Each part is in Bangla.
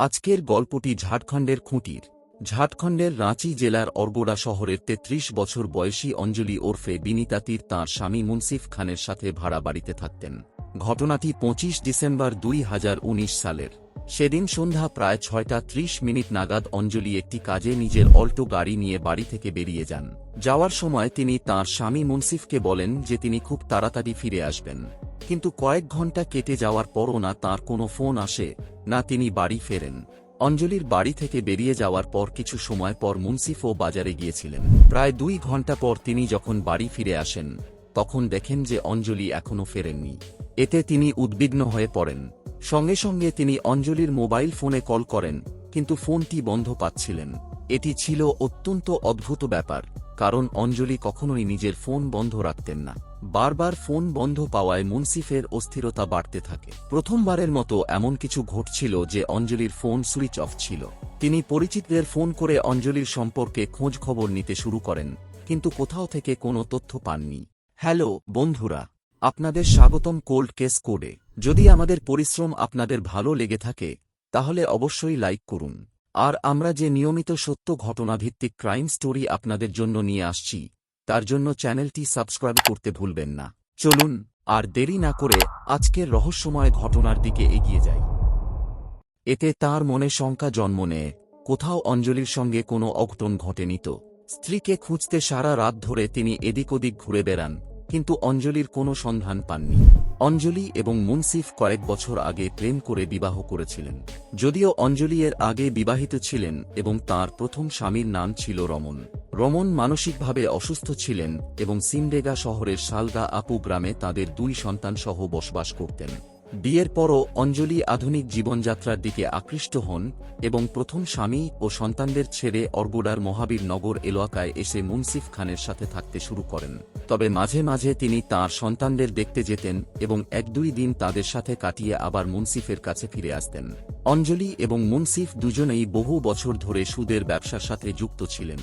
আজকের গল্পটি ঝাড়খণ্ডের খুঁটির। ঝাড়খণ্ডের রাঁচি জেলার অরগোড়া শহরের তেত্রিশ বছর বয়সী অঞ্জলি ওরফে বিনিতাতির তাঁর স্বামী মুন্সিফ খানের সাথে ভাড়া বাড়িতে থাকতেন। ঘটনাটি পঁচিশ ডিসেম্বর দুই হাজার উনিশ সালের। সেদিন সন্ধ্যা প্রায় ছয়টা ত্রিশ মিনিট নাগাদ অঞ্জলি একটি কাজে নিজের অল্টো গাড়ি নিয়ে বাড়ি থেকে বেরিয়ে যান। যাওয়ার সময় তিনি তাঁর স্বামী মুন্সিফকে বলেন যে তিনি খুব তাড়াতাড়ি ফিরে আসবেন। কিন্তু কয়েক ঘণ্টা কেটে যাওয়ার পরও না তাঁর কোনো ফোন আসে, না তিনি বাড়ি ফেরেন। অঞ্জলির বাড়ি থেকে বেরিয়ে যাওয়ার পর কিছু সময় পর মুন্সিফও বাজারে গিয়েছিলেন। প্রায় দুই ঘণ্টা পর তিনি যখন বাড়ি ফিরে আসেন, তখন দেখেন যে অঞ্জলি এখনও ফেরেননি। এতে তিনি উদ্বিগ্ন হয়ে পড়েন। সঙ্গে সঙ্গে তিনি অঞ্জলির মোবাইল ফোনে কল করেন, কিন্তু ফোনটি বন্ধ পাচ্ছিলেন। এটি ছিল অত্যন্ত অদ্ভুত ব্যাপার, কারণ অঞ্জলি কখনোই নিজের ফোন বন্ধ রাখতেন না। বারবার ফোন বন্ধ পাওয়ায় মুন্সিফের অস্থিরতা বাড়তে থাকে। প্রথমবারের মতো এমন কিছু ঘটছিল যে অঞ্জলির ফোন সুইচ অফ ছিল। তিনি পরিচিতদের ফোন করে অঞ্জলির সম্পর্কে খোঁজ খবর নিতে শুরু করেন, কিন্তু কোথাও থেকে কোনো তথ্য পাননি। হ্যালো, বন্ধুরা, আপনাদের স্বাগতম কোল্ড কেস কোডে। যদি আমাদের পরিশ্রম আপনাদের ভালো লেগে থাকে, তাহলে অবশ্যই লাইক করুন। আর আমরা যে নিয়মিত সত্য ঘটনাভিত্তিক ক্রাইম স্টোরি আপনাদের জন্য নিয়ে আসছি তার জন্য চ্যানেলটি সাবস্ক্রাইব করতে ভুলবেন না। চলুন, আর দেরি না করে আজকের রহস্যময় ঘটনার দিকে এগিয়ে যাই। এতে তার মনে শঙ্কা জন্ম নেয়, কোথাও অঞ্জলির সঙ্গে কোনো অঘটন ঘটেনি তো। স্ত্রীকে খুঁজতে সারা রাত ধরে তিনি এদিক ওদিক ঘুরে বেড়ান। কিন্তু অঞ্জলির কোনো সন্ধান পাননি। অঞ্জলি এবং মুন্সিফ কয়েক বছর আগে প্রেম করে বিবাহ করেছিলেন। যদিও অঞ্জলি এর আগে বিবাহিত ছিলেন এবং তার প্রথম স্বামীর নাম ছিল রমন। রমন মানসিকভাবে অসুস্থ ছিলেন এবং সিমডেগা শহরের শালদা আপু গ্রামে তাদের দুই সন্তানসহ বসবাস করতেন। বিয়ের পরও অঞ্জলি আধুনিক জীবনযাত্রার দিকে আকৃষ্ট হন এবং প্রথম স্বামী ও সন্তানদের ছেড়ে অর্গোডার মহাবীর নগর এলাকায় এসে মুন্সিফ খানের সাথে থাকতে শুরু করেন। তবে মাঝে মাঝে তিনি তার সন্তানদের দেখতে যেতেন এবং এক দুই দিন তাদের সাথে কাটিয়ে আবার মুন্সিফের কাছে ফিরে আসতেন। অঞ্জলি এবং মুন্সিফ দুজনেই বহু বছর ধরে সুদের ব্যবসার সাথে যুক্ত ছিলেন।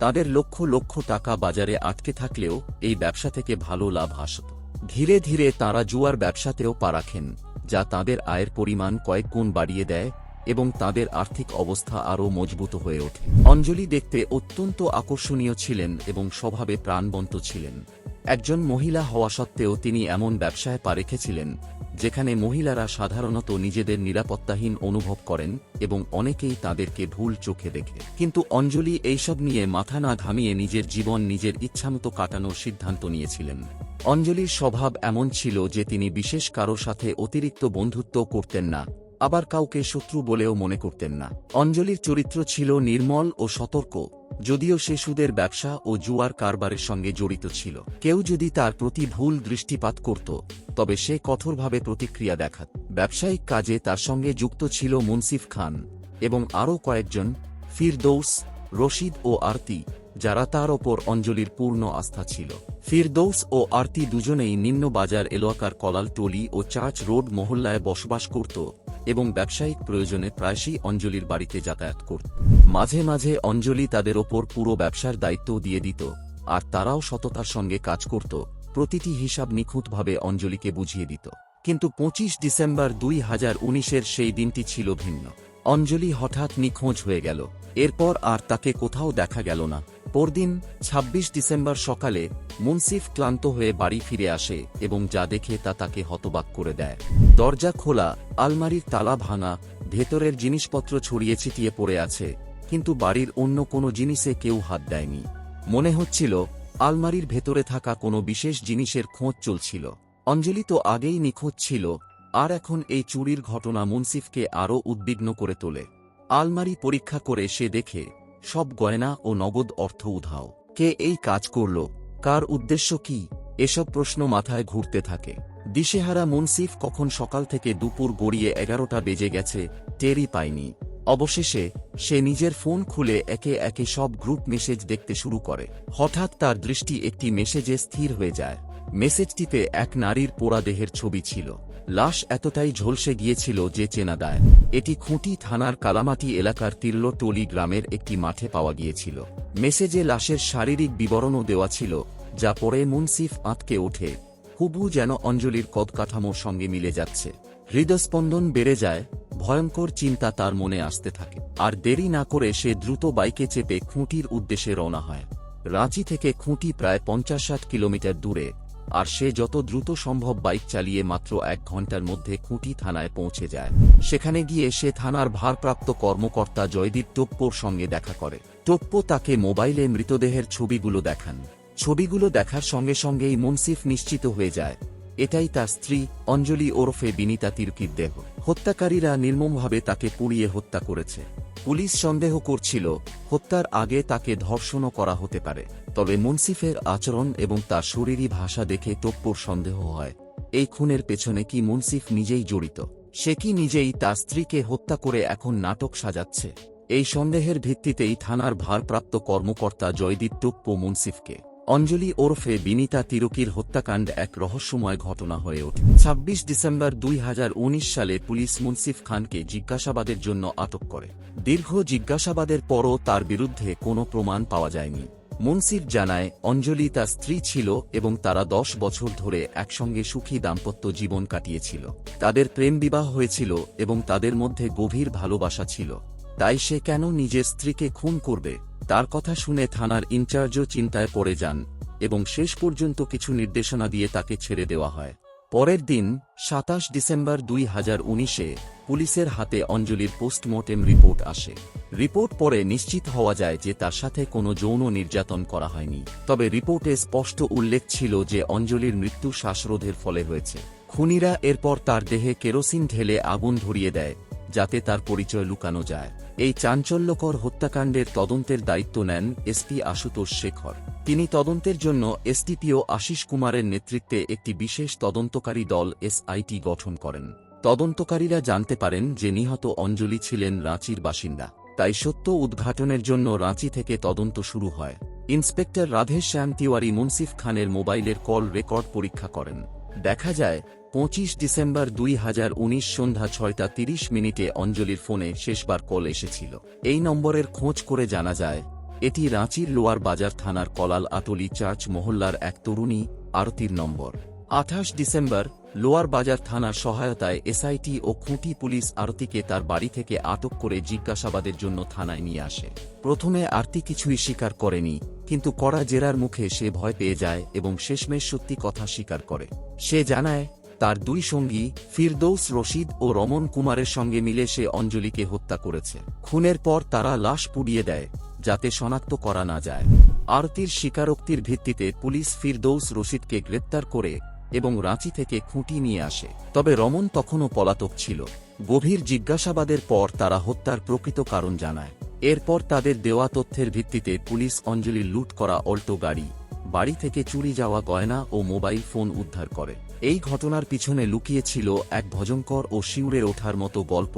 তাদের লক্ষ লক্ষ টাকা বাজারে আটকে থাকলেও এই ব্যবসা থেকে ভালো লাভ আসত ধীরে ধীরে তারা জুয়ার ব্যবসাতেও পা রাখেন, যা তাদের আয়ের পরিমাণ কয়েক গুণ বাড়িয়ে দেয় এবং তাদের আর্থিক অবস্থা আরও মজবুত হয়ে ওঠে। অঞ্জলি দেখতে অত্যন্ত আকর্ষণীয় ছিলেন এবং স্বভাবে প্রাণবন্ত ছিলেন। একজন মহিলা হওয়া সত্ত্বেও তিনি এমন ব্যবসায় পা রেখেছিলেন যেখানে মহিলারা সাধারণত নিজেদের নিরাপত্তাহীন অনুভব করেন এবং অনেকেই তাদেরকে ভুল চোখে দেখে। কিন্তু অঞ্জলি এইসব নিয়ে মাথা না ঘামিয়ে নিজের জীবন নিজের ইচ্ছামতো কাটানোর সিদ্ধান্ত নিয়েছিলেন। অঞ্জলির স্বভাব এমন ছিল যে তিনি বিশেষ কারও সাথে অতিরিক্ত বন্ধুত্ব করতেন না, আবার কাউকে শত্রু বলেও মনে করতেন না। অঞ্জলির চরিত্র ছিল নির্মল ও সতর্ক। যদিও সে সুদের ব্যবসা ও জুয়ার কারবারের সঙ্গে জড়িত ছিল। কেউ যদি তার প্রতি ভুল দৃষ্টিপাত করত, তবে সে কঠোরভাবে প্রতিক্রিয়া দেখাত। ব্যবসায়িক কাজে তার সঙ্গে যুক্ত ছিল মুন্সিফ খান এবং আরও কয়েকজন, ফিরদৌস, রশিদ ও আরতি। যারা তার ওপর অঞ্জলির পূর্ণ আস্থা ছিল। ফিরদৌস ও আরতি দুজনেই নিম্ন বাজার এলাকার কলাল টলি ও চার্চ রোড মহল্লায় বসবাস করত এবং ব্যবসায়িক প্রয়োজনে প্রায়শই অঞ্জলির বাড়িতে যাতায়াত করত। মাঝে মাঝে অঞ্জলি তাদের ওপর পুরো ব্যবসার দায়িত্ব দিয়ে দিত, আর তারাও সততার সঙ্গে কাজ করত। প্রতিটি হিসাব নিখুঁতভাবে অঞ্জলিকে বুঝিয়ে দিত। কিন্তু পঁচিশ ডিসেম্বর দুই হাজার উনিশের সেই দিনটি ছিল ভিন্ন। অঞ্জলি হঠাৎ নিখোঁজ হয়ে গেল। এরপর আর তাকে কোথাও দেখা গেল না। পরদিন ২৬ ডিসেম্বর সকালে, মুন্সিফ ক্লান্ত হয়ে বাড়ি ফিরে আসে এবং যা দেখে তা তাকে হতবাক করে দেয়। দরজা খোলা, আলমারির তালা ভাঙা, ভেতরের জিনিসপত্র ছড়িয়ে ছিটিয়ে পড়ে আছে, কিন্তু বাড়ির অন্য কোনো জিনিসে কেউ হাত দেয়নি। মনে হচ্ছিল, আলমারির ভেতরে থাকা কোনো বিশেষ জিনিসের খোঁজ চলছিল। অঞ্জলি তো আগেই নিখোঁজ ছিল আর এখন এই চুরির ঘটনা মুন্সিফকে আরও উদ্বিগ্ন করে তোলে। আলমারি পরীক্ষা করে সে দেখে, সব গয়না ও নগদ অর্থ উধাও। কে এই কাজ করল? কার উদ্দেশ্য কি? এসব প্রশ্ন মাথায় ঘুরতে থাকে। দিশেহারা মুন্সিফ কখন সকাল থেকে দুপুর গড়িয়ে এগারোটা বেজে গেছে, টেরই পায়নি। অবশেষে, সে নিজের ফোন খুলে একে একে সব গ্রুপ মেসেজ দেখতে শুরু করে। হঠাৎ তার দৃষ্টি একটি মেসেজে স্থির হয়ে যায়। মেসেজটিতে এক নারীর পোড়া দেহের ছবি ছিল। লাশ এতটাই ঝলসে গিয়েছিল যে চেনা দেয়। এটি খুঁটি থানার কালামাটি এলাকার তিল্লটলি গ্রামের একটি মাঠে পাওয়া গিয়েছিল। মেসেজে লাশের শারীরিক বিবরণও দেওয়া ছিল, যা পরে মুন্সিফ আঁতকে ওঠে। হুবু যেন অঞ্জলির কদকাঠামোর সঙ্গে মিলে যাচ্ছে। হৃদস্পন্দন বেড়ে যায়, ভয়ঙ্কর চিন্তা তার মনে আসতে থাকে। আর দেরি না করে সে দ্রুত বাইকে চেপে খুঁটির উদ্দেশ্যে রওনা হয়। রাঁচি থেকে খুঁটি প্রায় পঞ্চাশ ষাট কিলোমিটার দূরে। আর সে যত দ্রুত সম্ভব বাইক চালিয়ে মাত্র এক ঘণ্টার মধ্যে খুঁটি থানায় পৌঁছে যায়। সেখানে গিয়ে সে থানার ভারপ্রাপ্ত কর্মকর্তা জয়দীপ টোপ্পোর সঙ্গে দেখা করে। টোপ্পো তাকে মোবাইলে মৃতদেহের ছবিগুলো দেখান। ছবিগুলো দেখার সঙ্গে সঙ্গেই মুন্সিফ নিশ্চিত হয়ে যায় এটাই তার স্ত্রী অঞ্জলি ওরফে বিনিতা তির্কির দেহ। হত্যাকারীরা নির্মমভাবে তাকে পুড়িয়ে হত্যা করেছে। পুলিশ সন্দেহ করছিল, হত্যার আগে তাকে ধর্ষণও করা হতে পারে, তবে মুন্সিফের আচরণ এবং তার শরীরী ভাষা দেখে টোপ্পোর সন্দেহ হয়। এই খুনের পেছনে কি মুন্সিফ নিজেই জড়িত? সে কি নিজেই তার স্ত্রীকে হত্যা করে এখন নাটক সাজাচ্ছে? এই সন্দেহের ভিত্তিতেই থানার ভারপ্রাপ্ত কর্মকর্তা জয়দীপ টোপ্পো মুন্সিফকে। অঞ্জলি ওরফে বিনিতা তিরকির হত্যাকাণ্ড এক রহস্যময় ঘটনা হয়ে ওঠে। ছাব্বিশ ডিসেম্বর দুই হাজার উনিশ সালে পুলিশ মুন্সিফ খানকে জিজ্ঞাসাবাদের জন্য আটক করে। দীর্ঘ জিজ্ঞাসাবাদের পরও তার বিরুদ্ধে কোনো প্রমাণ পাওয়া যায়নি। মুন্সিফ জানায়, অঞ্জলি তার স্ত্রী ছিল এবং তারা দশ বছর ধরে একসঙ্গে সুখী দাম্পত্য জীবন কাটিয়েছিল। তাদের প্রেম বিবাহ হয়েছিল এবং তাদের মধ্যে গভীর ভালোবাসা ছিল। তাই সে কেন নিজের স্ত্রীকে খুন করবে? তার কথা শুনে থানার ইনচার্জও চিন্তায় পড়ে যান এবং শেষ পর্যন্ত কিছু নির্দেশনা দিয়ে তাকে ছেড়ে দেওয়া হয়। পরের দিন, সাতাশ ডিসেম্বর দুই হাজার উনিশে পুলিশের হাতে অঞ্জলির পোস্টমর্টেম রিপোর্ট আসে। রিপোর্ট পরে নিশ্চিত হওয়া যায় যে তার সাথে কোনো যৌন নির্যাতন করা হয়নি। তবে রিপোর্টে স্পষ্ট উল্লেখ ছিল যে অঞ্জলির মৃত্যু শ্বাসরোধের ফলে হয়েছে। খুনিরা এরপর তার দেহে কেরোসিন ঢেলে আগুন ধরিয়ে দেয়, যাতে তার পরিচয় লুকানো যায়। এই চাঞ্চল্যকর হত্যাকাণ্ডের তদন্তের দায়িত্ব নেন এসপি আশুতোষ শেখর। তিনি তদন্তের জন্য এসটিপিও আশিস কুমারের নেতৃত্বে একটি বিশেষ তদন্তকারী দল এসআইটি গঠন করেন। তদন্তকারীরা জানতে পারেন যে নিহত অঞ্জলি ছিলেন রাঁচির বাসিন্দা। তাই সত্য উদ্ঘাটনের জন্য রাঁচি থেকে তদন্ত শুরু হয়। ইন্সপেক্টর রাধেশ শ্যাম তিওয়ারি মুন্সিফ খানের মোবাইলের কল রেকর্ড পরীক্ষা করেন। দেখা যায় পঁচিশ ডিসেম্বর দুই হাজার উনিশ সন্ধ্যা ছয়টা তিরিশ মিনিটে অঞ্জলির ফোনে শেষবার কল এসেছিল। এই নম্বরের খোঁজ করে জানা যায়, এটি রাঁচির লোয়ার বাজার থানার কলাল আটলি চার্চ মহল্লার এক তরুণী, আরতির নম্বর। আঠাশ ডিসেম্বর, লোয়ার বাজার থানার সহায়তায় এসআইটি ও খুঁটি পুলিশ আরতিকে তার বাড়ি থেকে আটক করে জিজ্ঞাসাবাদের জন্য থানায় নিয়ে আসে। প্রথমে আরতি কিছুই স্বীকার করেনি, কিন্তু কড়া জেরার মুখে সে ভয় পেয়ে যায় এবং শেষমেশ সত্যি কথা স্বীকার করে। সে জানায় তার দুই সঙ্গী, ফিরদৌস রশিদ ও রমন কুমারের সঙ্গে মিলে সে অঞ্জলিকে হত্যা করেছে। খুনের পর তারা লাশ পুড়িয়ে দেয়, যাতে শনাক্ত করা না যায়। আরতির স্বীকারোক্তির ভিত্তিতে পুলিশ ফিরদৌস রশিদকে গ্রেপ্তার করে এবং রাঁচি থেকে খুঁটি নিয়ে আসে। তবে রমন তখনও পলাতক ছিল। গভীর জিজ্ঞাসাবাদের পর তারা হত্যার প্রকৃত কারণ জানায়। এরপর তাদের দেওয়া তথ্যের ভিত্তিতে পুলিশ অঞ্জলি লুট করা অল্টো গাড়ি বাড়ি থেকে চুরি যাওয়া গয়না ও মোবাইল ফোন উদ্ধার করে। এই ঘটনার পিছনে লুকিয়েছিল এক ভজঙ্কর ও শিউরে ওঠার মতো গল্প,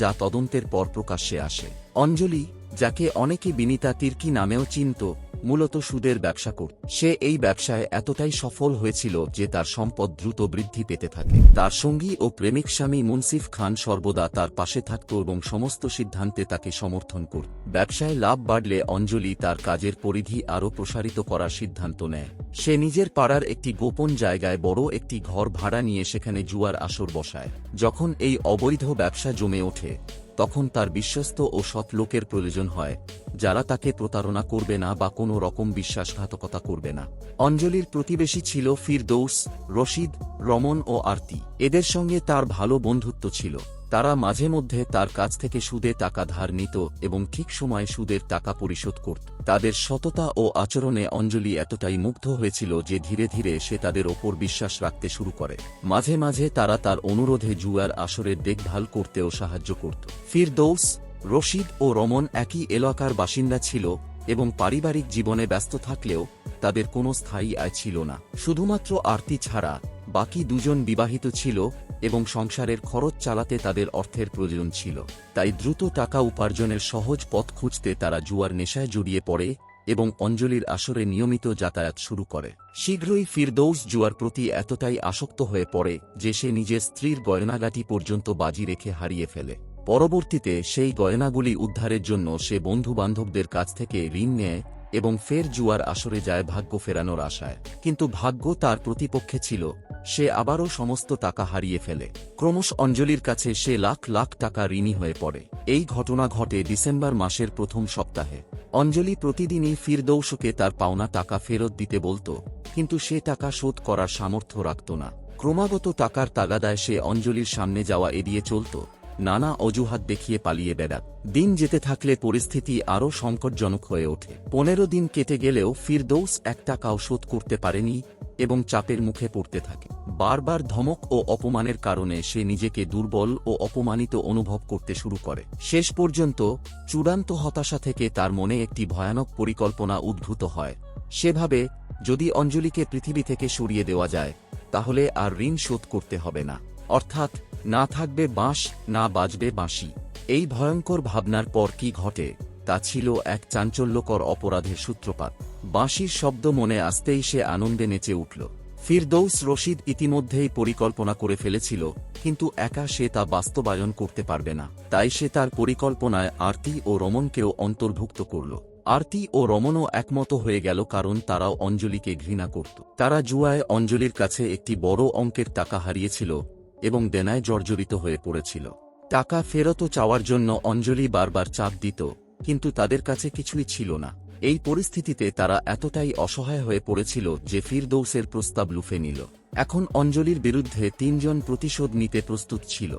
যা তদন্তের পর প্রকাশ্যে আসে। অঞ্জলি যাকে অনেকে বিনিতা তির্কি নামেও চিনত, মূলত সুদের ব্যবসা করত সে এই ব্যবসায় এতটাই সফল হয়েছিল যে তার সম্পদ দ্রুত বৃদ্ধি পেতে থাকে। তার সঙ্গী ও প্রেমিক স্বামী মুন্সিফ খান সর্বদা তার পাশে থাকত এবং সমস্ত সিদ্ধান্তে তাকে সমর্থন করত ব্যবসায় লাভ বাড়লে অঞ্জলি তার কাজের পরিধি আরও প্রসারিত করার সিদ্ধান্ত নেয়। সে নিজের পাড়ার একটি গোপন জায়গায় বড় একটি ঘর ভাড়া নিয়ে সেখানে জুয়ার আসর বসায়। যখন এই অবৈধ ব্যবসা জমে ওঠে তখন তার বিশ্বস্ত ও সৎ লোকের প্রয়োজন হয়, যারা তাকে প্রতারণা করবে না বা কোনো রকম বিশ্বাসঘাতকতা করবে না। অঞ্জলির প্রতিবেশী ছিল ফিরদৌস, রশিদ, রমন ও আরতি। এদের সঙ্গে তার ভালো বন্ধুত্ব ছিল। তারা মাঝে মধ্যে তার কাছ থেকে সুদে টাকা ধার নিত এবং ঠিক সময়ে সুদের টাকা পরিশোধ করত। তাদের সততা ও আচরণে অঞ্জলি এতটাই মুগ্ধ হয়েছিল যে ধীরে ধীরে সে তাদের ওপর বিশ্বাস রাখতে শুরু করে। মাঝে মাঝে তারা তার অনুরোধে জুয়ার আসরের দেখভাল করতেও সাহায্য করত। ফিরদৌস, রশিদ ও রমন একই এলাকার বাসিন্দা ছিল এবং পারিবারিক জীবনে ব্যস্ত থাকলেও তাদের কোনো স্থায়ী আয় ছিল না। শুধুমাত্র আরতি ছাড়া বাকি দুজন বিবাহিত ছিল এবং সংসারের খরচ চালাতে তাদের অর্থের প্রয়োজন ছিল। তাই দ্রুত টাকা উপার্জনের সহজ পথ খুঁজতে তারা জুয়ার নেশায় জড়িয়ে পড়ে এবং অঞ্জলির আসরে নিয়মিত যাতায়াত শুরু করে। শীঘ্রই ফিরদৌস জুয়ার প্রতি এতটাই আসক্ত হয়ে পড়ে যে সে নিজের স্ত্রীর গয়নাগাটি পর্যন্ত বাজি রেখে হারিয়ে ফেলে। পরবর্তীতে সেই গয়নাগুলি উদ্ধারের জন্য সে বন্ধু বান্ধবদের কাছ থেকে ঋণ নেয় এবং ফের জুয়ার আসরে যায় ভাগ্য ফেরানোর আশায়। কিন্তু ভাগ্য তার প্রতিপক্ষে ছিল সে আবারও সমস্ত টাকা হারিয়ে ফেলে। ক্রমশ অঞ্জলির কাছে সে লাখ লাখ টাকা ঋণী হয়ে পড়ে। এই ঘটনা ঘটে ডিসেম্বর মাসের প্রথম সপ্তাহে। অঞ্জলি প্রতিদিনই ফিরদৌসকে তার পাওনা টাকা ফেরত দিতে বলত, কিন্তু সে টাকা শোধ করার সামর্থ্য রাখত না। ক্রমাগত টাকার তাগাদায় সে অঞ্জলির সামনে যাওয়া এড়িয়ে চলত। নানা অজুহাত দেখিয়ে পালিয়ে বেড়াত দিন যেতে থাকলে পরিস্থিতি আরও সংকটজনক হয়ে ওঠে। পনেরো দিন কেটে গেলেও ফিরদৌস এক টাকাও শোধ করতে পারেনি এবং চাপের মুখে পড়তে থাকে। বারবার ধমক ও অপমানের কারণে সে নিজেকে দুর্বল ও অপমানিত অনুভব করতে শুরু করে। শেষ পর্যন্ত চূড়ান্ত হতাশা থেকে তার মনে একটি ভয়ানক পরিকল্পনা উদ্ভূত হয়। সেভাবে যদি অঞ্জলিকে পৃথিবী থেকে সরিয়ে দেওয়া যায়, তাহলে আর ঋণ শোধ করতে হবে না। অর্থাৎ, না থাকবে বাঁশ, না বাজবে বাঁশি। এই ভয়ঙ্কর ভাবনার পর কি ঘটে, তা ছিল এক চাঞ্চল্যকর অপরাধের সূত্রপাত। বাঁশির শব্দ মনে আসতেই সে আনন্দে নেচে উঠল। ফিরদৌস রশিদ ইতিমধ্যেই পরিকল্পনা করে ফেলেছিল, কিন্তু একা সে তা বাস্তবায়ন করতে পারবে না। তাই সে তার পরিকল্পনায় আরতি ও রমনকেও অন্তর্ভুক্ত করল। আরতি ও রমনও একমত হয়ে গেল কারণ তারাও অঞ্জলিকে ঘৃণা করত। তারা জুয়ায় অঞ্জলির কাছে একটি বড় অঙ্কের টাকা হারিয়েছিল এবং দেনায় জর্জরিত হয়ে পড়েছিল। টাকা ফেরত চাওয়ার জন্য অঞ্জলি বারবার চাপ দিত, কিন্তু তাদের কাছে কিছুই ছিল না। এই পরিস্থিতিতে তারা এতটাই অসহায় হয়ে পড়েছিল যে ফিরদৌসের প্রস্তাব লুফে নিল। এখন অঞ্জলির বিরুদ্ধে তিনজন প্রতিশোধ নিতে প্রস্তুত ছিল।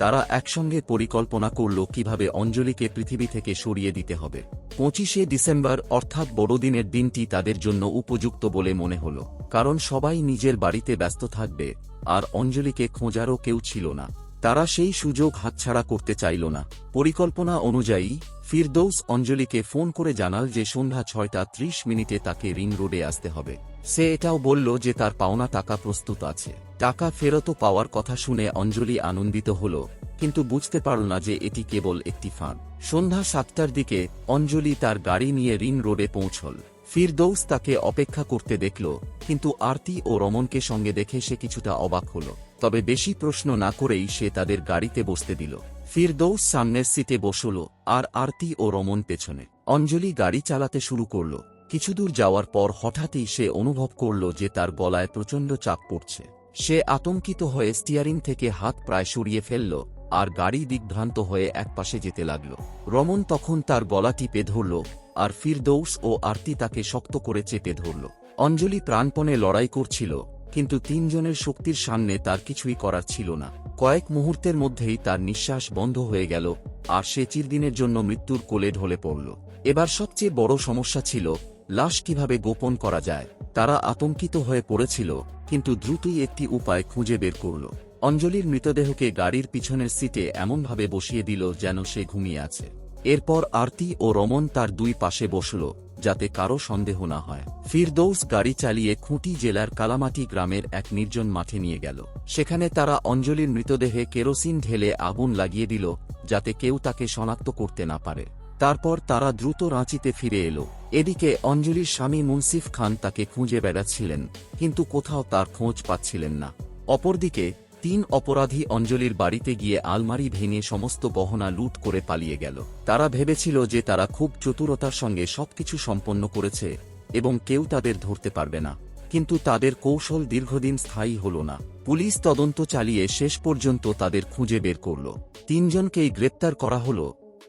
তারা একসঙ্গে পরিকল্পনা করল কীভাবে অঞ্জলিকে পৃথিবী থেকে সরিয়ে দিতে হবে। পঁচিশে ডিসেম্বর অর্থাৎ বড়দিনের দিনটি তাদের জন্য উপযুক্ত বলে মনে হল, কারণ সবাই নিজের বাড়িতে ব্যস্ত থাকবে, আর অঞ্জলিকে খোঁজারও কেউ ছিল না। তারা সেই সুযোগ হাতছাড়া করতে চাইল না। পরিকল্পনা অনুযায়ী, ফিরদৌস অঞ্জলিকে ফোন করে জানাল যে সন্ধ্যা ছয়টা ত্রিশ মিনিটে তাকে রিং রোডে আসতে হবে। সে এটাও বলল যে তার পাওনা টাকা প্রস্তুত আছে। টাকা ফেরত পাওয়ার কথা শুনে অঞ্জলি আনন্দিত হল, কিন্তু বুঝতে পারল না যে এটি কেবল একটি ফাঁদ। সন্ধ্যা সাতটার দিকে অঞ্জলি তার গাড়ি নিয়ে রিং রোডে পৌঁছল। ফিরদৌস তাকে অপেক্ষা করতে দেখল, কিন্তু আরতি ও রমনকে সঙ্গে দেখে সে কিছুটা অবাক হল। তবে বেশি প্রশ্ন না করেই সে তাদের গাড়িতে বসতে দিল। ফিরদৌস সামনের সিটে বসল, আর আরতি ও রমন পেছনে। অঞ্জলি গাড়ি চালাতে শুরু করল। কিছুদূর যাওয়ার পর হঠাৎই সে অনুভব করল যে তার গলায় প্রচণ্ড চাপ পড়ছে। সে আতঙ্কিত হয়ে স্টিয়ারিং থেকে হাত প্রায় সরিয়ে ফেলল আর গাড়ি দিগ্ভ্রান্ত হয়ে একপাশে যেতে লাগল। রমন তখন তার গলা টিপে ধরল আর ফিরদৌস ও আরতি তাকে শক্ত করে চেপে ধরল। অঞ্জলি প্রাণপণে লড়াই করছিল, কিন্তু তিনজনের শক্তির সামনে তার কিছুই করার ছিল না। কয়েক মুহূর্তের মধ্যেই তার নিঃশ্বাস বন্ধ হয়ে গেল আর সে চিরদিনের জন্য মৃত্যুর কোলে ঢলে পড়ল। এবার সবচেয়ে বড় সমস্যা ছিল লাশ কীভাবে গোপন করা যায়, তারা আতঙ্কিত হয়ে পড়েছিল, কিন্তু দ্রুতই একটি উপায় খুঁজে বের করল। অঞ্জলির মৃতদেহকে গাড়ির পিছনের সিটে এমনভাবে বসিয়ে দিল যেন সে ঘুমিয়ে আছে। এরপর আরতি ও রমন তার দুই পাশে বসল, যাতে কারও সন্দেহ না হয়। ফিরদৌস গাড়ি চালিয়ে খুঁটি জেলার কালামাটি গ্রামের এক নির্জন মাঠে নিয়ে গেল। সেখানে তারা অঞ্জলির মৃতদেহে কেরোসিন ঢেলে আগুন লাগিয়ে দিল, যাতে কেউ তাকে শনাক্ত করতে না পারে। তারপর তারা দ্রুত রাঁচিতে ফিরে এলো। এদিকে অঞ্জলির স্বামী মুন্সিফ খান তাকে খুঁজে বেড়াচ্ছিলেন, কিন্তু কোথাও তার খোঁজ পাচ্ছিলেন না। অপরদিকে, তিন অপরাধী অঞ্জলির বাড়িতে গিয়ে আলমারি ভেঙে সমস্ত গহনা লুট করে পালিয়ে গেল। তারা ভেবেছিল যে তারা খুব চতুরতার সঙ্গে সবকিছু সম্পন্ন করেছে এবং কেউ তাদের ধরতে পারবে না। কিন্তু তাদের কৌশল দীর্ঘদিন স্থায়ী হল না। পুলিশ তদন্ত চালিয়ে শেষ পর্যন্ত তাদের খুঁজে বের করল। তিনজনকেই গ্রেপ্তার করা হল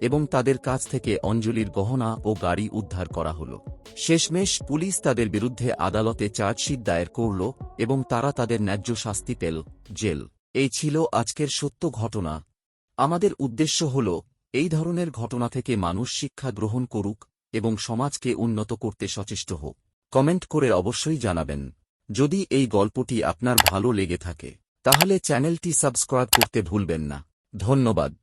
এবং তাদের কাছ থেকে অঞ্জলির গহনা ও গাড়ি উদ্ধার করা হল। শেষমেশ পুলিশ তাদের বিরুদ্ধে আদালতে চার্জশিট দায়ের করল এবং তারা তাদের ন্যায্য শাস্তি পেল, জেল। এই ছিল আজকের সত্য ঘটনা। আমাদের উদ্দেশ্য হল, এই ধরনের ঘটনা থেকে মানুষ শিক্ষা গ্রহণ করুক এবং সমাজকে উন্নত করতে সচেষ্ট হোক। কমেন্ট করে অবশ্যই জানাবেন। যদি এই গল্পটি আপনার ভালো লেগে থাকে, তাহলে চ্যানেলটি সাবস্ক্রাইব করতে ভুলবেন না। ধন্যবাদ।